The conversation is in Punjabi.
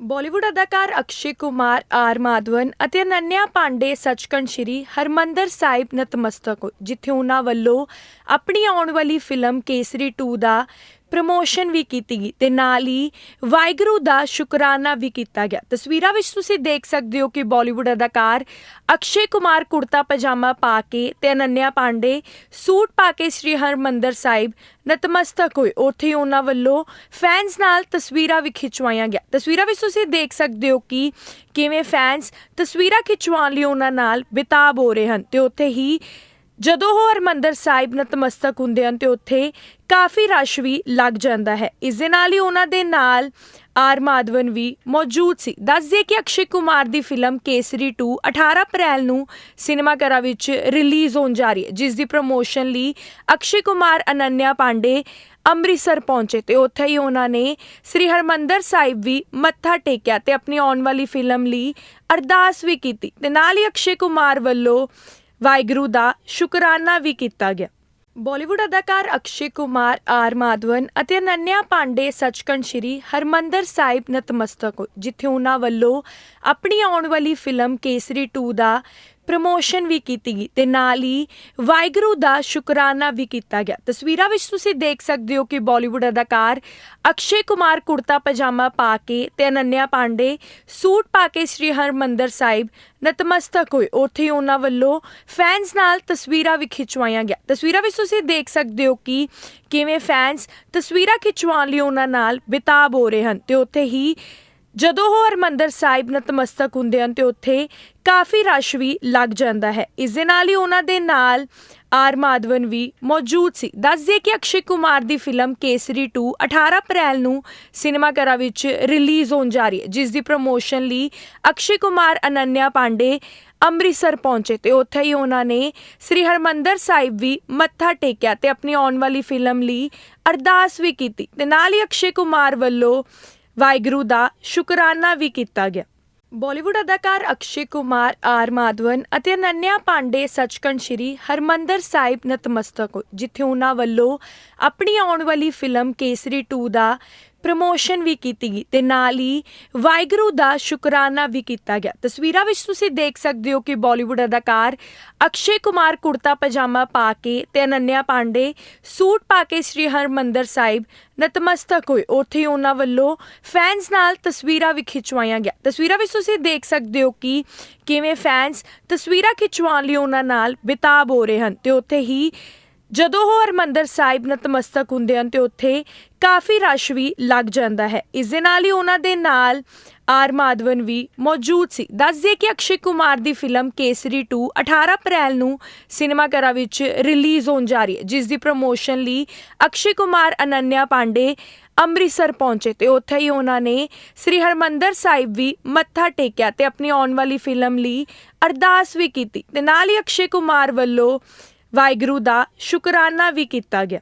ਬਾਲੀਵੁੱਡ ਅਦਾਕਾਰ ਅਕਸ਼ੇ ਕੁਮਾਰ, ਆਰ ਮਾਧਵਨ ਅਤੇ ਅਨੰਨਿਆ ਪਾਂਡੇ ਸੱਚਖੰਡ ਸ਼੍ਰੀ ਹਰਮੰਦਰ ਸਾਹਿਬ ਨਤਮਸਤਕ ਹੋਏ ਜਿੱਥੇ ਉਹਨਾਂ ਵੱਲੋਂ ਆਪਣੀ ਆਉਣ ਵਾਲੀ ਫਿਲਮ ਕੇਸਰੀ 2 ਦਾ ਪ੍ਰਮੋਸ਼ਨ ਵੀ ਕੀਤੀ ਗਈ ਤੇ ਨਾਲ ਹੀ ਵਾਹਿਗੁਰੂ ਦਾ ਸ਼ੁਕਰਾਨਾ ਵੀ ਕੀਤਾ ਗਿਆ। ਤਸਵੀਰਾਂ ਵਿੱਚ ਤੁਸੀਂ ਦੇਖ ਸਕਦੇ ਹੋ ਕਿ ਬਾਲੀਵੁੱਡ ਅਦਾਕਾਰ ਅਕਸ਼ੇ ਕੁਮਾਰ ਕੁੜਤਾ ਪਜਾਮਾ ਪਾ ਕੇ ਤੇ ਅਨੰਨਿਆ ਪਾਂਡੇ ਸੂਟ ਪਾ ਕੇ ਸ੍ਰੀ ਹਰਮੰਦਰ ਸਾਹਿਬ ਨਤਮਸਤਕ ਹੋਏ। ਉੱਥੇ ਹੀ ਉਹਨਾਂ ਵੱਲੋਂ ਫੈਨਸ ਨਾਲ ਤਸਵੀਰਾਂ ਵੀ ਖਿਚਵਾਈਆਂ ਗਿਆ। ਤਸਵੀਰਾਂ ਵਿੱਚ ਤੁਸੀਂ ਦੇਖ ਸਕਦੇ ਹੋ ਕਿ ਕਿਵੇਂ ਫੈਨਸ ਤਸਵੀਰਾਂ ਖਿਚਵਾਉਣ ਲਈ ਉਹਨਾਂ ਨਾਲ ਬਿਤਾਬ ਹੋ ਰਹੇ ਹਨ ਤੇ ਉੱਥੇ ਹੀ ਜਦੋਂ ਉਹ ਹਰਮੰਦਰ ਸਾਹਿਬ ਨਤਮਸਤਕ ਹੁੰਦੇ ਹਨ ਤੇ ਉੱਥੇ ਕਾਫੀ ਰਸ਼ ਵੀ ਲੱਗ ਜਾਂਦਾ ਹੈ। ਇਸ ਦੇ ਨਾਲ ਹੀ ਉਹਨਾਂ ਦੇ ਨਾਲ ਆਰ ਮਾਧਵਨ ਵੀ ਮੌਜੂਦ ਸੀ। ਦੱਸ ਦਈਏ ਕਿ ਅਕਸ਼ੇ ਕੁਮਾਰ ਦੀ ਫਿਲਮ ਕੇਸਰੀ 2 18 ਅਪ੍ਰੈਲ ਨੂੰ ਸਿਨੇਮਾ ਘਰਾਂ ਵਿੱਚ ਰਿਲੀਜ਼ ਹੋਣ ਜਾ ਰਹੀ ਹੈ, ਜਿਸ ਦੀ ਪ੍ਰੋਮੋਸ਼ਨ ਲਈ ਅਕਸ਼ੇ ਕੁਮਾਰ, ਅਨੰਨਿਆ ਪਾਂਡੇ ਅੰਮ੍ਰਿਤਸਰ ਪਹੁੰਚੇ ਤੇ ਉੱਥੇ ਹੀ ਉਹਨਾਂ ਨੇ ਸ੍ਰੀ ਹਰਮੰਦਰ ਸਾਹਿਬ ਵੀ ਮੱਥਾ ਟੇਕਿਆ ਤੇ ਆਪਣੀ ਆਉਣ ਵਾਲੀ ਫਿਲਮ ਲਈ ਅਰਦਾਸ ਵੀ ਕੀਤੀ। ਤੇ ਨਾਲ ਹੀ ਅਕਸ਼ੇ ਕੁਮਾਰ ਵੱਲੋਂ ਵਾਹਿਗੁਰੂ ਦਾ ਸ਼ੁਕਰਾਨਾ ਵੀ ਕੀਤਾ ਗਿਆ। ਬਾਲੀਵੁੱਡ ਅਦਾਕਾਰ ਅਕਸ਼ੇ ਕੁਮਾਰ, ਆਰ ਮਾਧਵਨ ਅਤੇ ਅਨੰਨਿਆ ਪਾਂਡੇ ਸੱਚਖੰਡ ਸ਼੍ਰੀ ਹਰਮੰਦਰ ਸਾਹਿਬ ਨਤਮਸਤਕ ਹੋਏ ਜਿੱਥੇ ਉਹਨਾਂ ਵੱਲੋਂ ਆਪਣੀ ਆਉਣ ਵਾਲੀ ਫਿਲਮ ਕੇਸਰੀ 2 ਦਾ ਪ੍ਰਮੋਸ਼ਨ ਵੀ ਕੀਤੀ ਗਈ ਤੇ ਨਾਲ ਹੀ ਵਾਹਿਗੁਰੂ ਦਾ ਸ਼ੁਕਰਾਨਾ ਵੀ ਕੀਤਾ ਗਿਆ। ਤਸਵੀਰਾਂ ਵਿੱਚ ਤੁਸੀਂ ਦੇਖ ਸਕਦੇ ਹੋ ਕਿ ਬਾਲੀਵੁੱਡ ਅਦਾਕਾਰ ਅਕਸ਼ੇ ਕੁਮਾਰ ਕੁੜਤਾ ਪਜਾਮਾ ਪਾ ਕੇ ਤੇ ਅਨੰਨਿਆ ਪਾਂਡੇ ਸੂਟ ਪਾ ਕੇ ਸ੍ਰੀ ਹਰਮੰਦਰ ਸਾਹਿਬ ਨਤਮਸਤਕ ਹੋਏ। ਉੱਥੇ ਉਹਨਾਂ ਵੱਲੋਂ ਫੈਨਸ ਨਾਲ ਤਸਵੀਰਾਂ ਵੀ ਖਿਚਵਾਈਆਂ ਗਿਆ। ਤਸਵੀਰਾਂ ਵਿੱਚ ਤੁਸੀਂ ਦੇਖ ਸਕਦੇ ਹੋ ਕਿ ਕਿਵੇਂ ਫੈਨਸ ਤਸਵੀਰਾਂ ਖਿਚਵਾਉਣ ਲਈ ਉਹਨਾਂ ਨਾਲ ਬਿਤਾਬ ਹੋ ਰਹੇ ਹਨ ਤੇ ਉੱਥੇ ਹੀ ਜਦੋਂ ਉਹ ਹਰਮੰਦਰ ਸਾਹਿਬ ਨਤਮਸਤਕ ਹੁੰਦੇ ਹਨ ਤੇ ਉੱਥੇ ਕਾਫੀ ਰਸ਼ ਵੀ ਲੱਗ ਜਾਂਦਾ ਹੈ। ਇਸ ਦੇ ਨਾਲ ਹੀ ਉਹਨਾਂ ਦੇ ਨਾਲ ਆਰ ਮਾਧਵਨ ਵੀ ਮੌਜੂਦ ਸੀ। ਦੱਸ ਦਈਏ ਕਿ ਅਕਸ਼ੇ ਕੁਮਾਰ ਦੀ ਫਿਲਮ ਕੇਸਰੀ 2 18 ਅਪ੍ਰੈਲ ਨੂੰ ਸਿਨੇਮਾ ਘਰਾਂ ਵਿੱਚ ਰਿਲੀਜ਼ ਹੋਣ ਜਾ ਰਹੀ ਹੈ, ਜਿਸ ਦੀ ਪ੍ਰੋਮੋਸ਼ਨ ਲਈ ਅਕਸ਼ੇ ਕੁਮਾਰ, ਅਨੰਨਿਆ ਪਾਂਡੇ ਅੰਮ੍ਰਿਤਸਰ ਪਹੁੰਚੇ ਤੇ ਉੱਥੇ ਹੀ ਉਹਨਾਂ ਨੇ ਸ੍ਰੀ ਹਰਮੰਦਰ ਸਾਹਿਬ ਵੀ ਮੱਥਾ ਟੇਕਿਆ ਤੇ ਆਪਣੀ ਆਉਣ ਵਾਲੀ ਫਿਲਮ ਲਈ ਅਰਦਾਸ ਵੀ ਕੀਤੀ। ਤੇ ਨਾਲ ਹੀ ਅਕਸ਼ੇ ਕੁਮਾਰ ਵੱਲੋਂ ਵਾਹਿਗੁਰੂ ਦਾ ਸ਼ੁਕਰਾਨਾ ਵੀ ਕੀਤਾ ਗਿਆ। ਬਾਲੀਵੁੱਡ ਅਦਾਕਾਰ ਅਕਸ਼ੇ ਕੁਮਾਰ, ਆਰ ਮਾਧਵਨ ਅਤੇ ਅਨੰਨਿਆ ਪਾਂਡੇ ਸੱਚਖੰਡ ਸ਼੍ਰੀ ਹਰਮੰਦਰ ਸਾਹਿਬ ਨਤਮਸਤਕ ਹੋਏ ਜਿੱਥੇ ਉਹਨਾਂ ਵੱਲੋਂ ਆਪਣੀ ਆਉਣ ਵਾਲੀ ਫਿਲਮ ਕੇਸਰੀ 2 ਦਾ ਪ੍ਰਮੋਸ਼ਨ ਵੀ ਕੀਤੀ ਗਈ ਤੇ ਨਾਲ ਹੀ ਵਾਹਿਗੁਰੂ ਦਾ ਸ਼ੁਕਰਾਨਾ ਵੀ ਕੀਤਾ ਗਿਆ। ਤਸਵੀਰਾਂ ਵਿੱਚ ਤੁਸੀਂ ਦੇਖ ਸਕਦੇ ਹੋ ਕਿ ਬਾਲੀਵੁੱਡ ਅਦਾਕਾਰ ਅਕਸ਼ੇ ਕੁਮਾਰ ਕੁੜਤਾ ਪਜਾਮਾ ਪਾ ਕੇ ਤੇ ਅਨੰਨਿਆ ਪਾਂਡੇ ਸੂਟ ਪਾ ਕੇ ਸ੍ਰੀ ਹਰਮੰਦਰ ਸਾਹਿਬ ਨਤਮਸਤਕ ਹੋਏ। ਉੱਥੇ ਹੀ ਉਹਨਾਂ ਵੱਲੋਂ ਫੈਨਸ ਨਾਲ ਤਸਵੀਰਾਂ ਵੀ ਖਿਚਵਾਈਆਂ ਗਿਆ। ਤਸਵੀਰਾਂ ਵਿੱਚ ਤੁਸੀਂ ਦੇਖ ਸਕਦੇ ਹੋ ਕਿ ਕਿਵੇਂ ਫੈਨਸ ਤਸਵੀਰਾਂ ਖਿਚਵਾਉਣ ਲਈ ਉਹਨਾਂ ਨਾਲ ਬਿਤਾਬ ਹੋ ਰਹੇ ਹਨ ਤੇ ਉੱਥੇ ਹੀ ਜਦੋਂ ਉਹ ਹਰਮੰਦਰ ਸਾਹਿਬ ਨਤਮਸਤਕ ਹੁੰਦੇ ਹਨ ਤੇ ਉੱਥੇ ਕਾਫੀ ਰਸ਼ ਵੀ ਲੱਗ ਜਾਂਦਾ ਹੈ। ਇਸ ਦੇ ਨਾਲ ਹੀ ਉਹਨਾਂ ਦੇ ਨਾਲ ਆਰ ਮਾਧਵਨ ਵੀ ਮੌਜੂਦ ਸੀ। ਦੱਸ ਦਈਏ ਕਿ ਅਕਸ਼ੇ ਕੁਮਾਰ ਦੀ ਫਿਲਮ ਕੇਸਰੀ 2 18 ਅਪ੍ਰੈਲ ਨੂੰ ਸਿਨੇਮਾ ਘਰਾਂ ਵਿੱਚ ਰਿਲੀਜ਼ ਹੋਣ ਜਾ ਰਹੀ ਹੈ, ਜਿਸ ਦੀ ਪ੍ਰੋਮੋਸ਼ਨ ਲਈ ਅਕਸ਼ੇ ਕੁਮਾਰ, ਅਨੰਨਿਆ ਪਾਂਡੇ ਅੰਮ੍ਰਿਤਸਰ ਪਹੁੰਚੇ ਤੇ ਉੱਥੇ ਹੀ ਉਹਨਾਂ ਨੇ ਸ੍ਰੀ ਹਰਮੰਦਰ ਸਾਹਿਬ ਵੀ ਮੱਥਾ ਟੇਕਿਆ ਤੇ ਆਪਣੀ ਆਉਣ ਵਾਲੀ ਫਿਲਮ ਲਈ ਅਰਦਾਸ ਵੀ ਕੀਤੀ। ਤੇ ਨਾਲ ਹੀ ਅਕਸ਼ੇ ਕੁਮਾਰ ਵੱਲੋਂ ਵਾਹਿਗੁਰੂ ਦਾ ਸ਼ੁਕਰਾਨਾ ਵੀ ਕੀਤਾ ਗਿਆ।